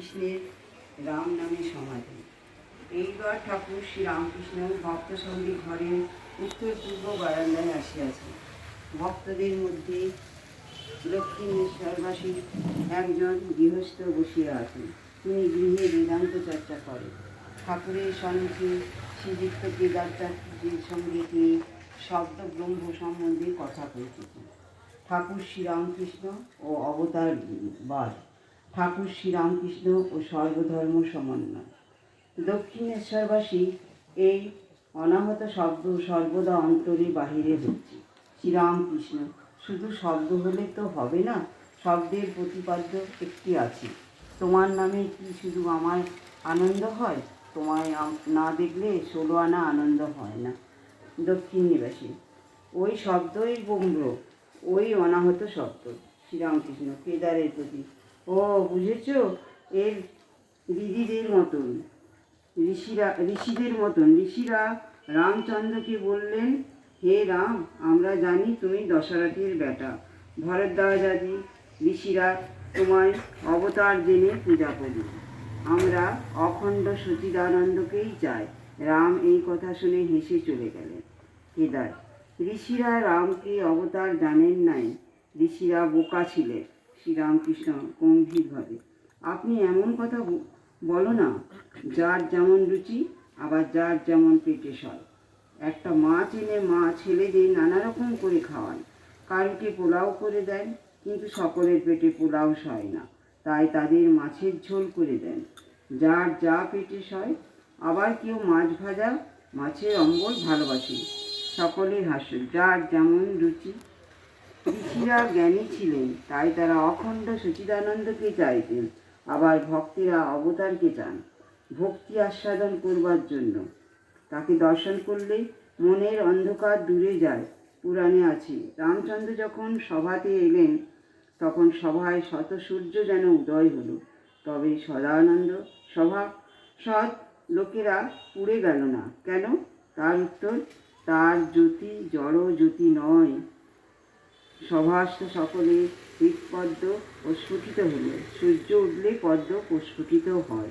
শ্রীকৃষ্ণের রাম নামে সমাধি। এইবার ঠাকুর শ্রী রামকৃষ্ণ ভক্ত সঙ্গে ঘরের উত্তর পূর্ব বারান্দায় আসিয়াছে ভক্তদের মধ্যে দক্ষিণেশ্বরবাসী একজন গৃহস্থ বসিয়া আছেন। তিনি গৃহে বেদান্ত চর্চা করেন। ঠাকুরের সঙ্গে শ্রীযুক্ত কেদারচার্যের সঙ্গে তিনি শব্দ ব্রহ্ম সম্বন্ধে কথা কইতেছেন। ঠাকুর শ্রীরামকৃষ্ণ ও অবতার বাদ। ঠাকুর শ্রীরামকৃষ্ণ ও সর্বধর্ম সমন্বয়। দক্ষিণেশ্বরবাসী এই অনাহত শব্দ সর্বদা অন্তরে বাহিরে হচ্ছে। শ্রীরামকৃষ্ণ, শুধু শব্দ হলে তো হবে না, শব্দের প্রতিপাদ্য একটি আছে। তোমার নামে কি শুধু আমার আনন্দ হয়? তোমায় না দেখলে ষোলো আনা আনন্দ হয় না। দক্ষিণ নিবাসী ওই শব্দই ব্রহ্ম ওই অনাহত শব্দ। শ্রীরামকৃষ্ণ, কেদারের প্রতি ও, বুঝেছ? এর দিদিদের মতন। ঋষিরা, ঋষিদের মতন। ঋষিরা রামচন্দ্রকে বললেন, হে রাম, আমরা জানি তুমি দশরথের বেটা। ভরদ্বাজ আদি ঋষিরা তোমায় অবতার জেনে পূজা করি আমরা অখণ্ড সচিদানন্দকেই চাই। রাম এই কথা শুনে হেসে চলে গেলেন। কেদার, ঋষিরা রামকে অবতার জানেন নাই। ঋষিরা বোকা ছিলেন। শ্রীরামকৃষ্ণ গম্ভীরভাবে আপনি এমন কথা বলো না, যার যেমন রুচি, আবার যার যেমন পেটে সয় একটা মাছ এনে মা ছেলেদের নানা রকম করে খাওয়ান। কারুকে পোলাও করে দেন, কিন্তু সকলের পেটে পোলাও সয় না। তাই তাদের মাছের ঝোল করে দেন। যার যা পেটে সয়, আবার কেউ মাছ ভাজা, মাছের অম্বল ভালোবাসে। সকলের হাস্য, যার যেমন রুচি ঋষিরা জ্ঞানী ছিলেন, তাই তারা অখণ্ড সচিদানন্দকে চাইতেন, আবার ভক্তেরা অবতারকে চান, ভক্তি আস্বাদন করবার জন্য। তাকে দর্শন করলে মনের অন্ধকার দূরে যায়। পুরাণে আছে, রামচন্দ্র যখন সভাতে এলেন, তখন সভায় শত সূর্য যেন উদয় হলো। তবে সদানন্দ সভা সৎ লোকেরা পুড়ে গেল না। কেন? তার উত্তর, তার জ্যোতি জড় জ্যোতি নয়। সভাস্থ সকলে হৃৎপদ্ম প্রস্ফুটিত হল। সূর্য উঠলে পদ্ম প্রস্ফুটিত হয়।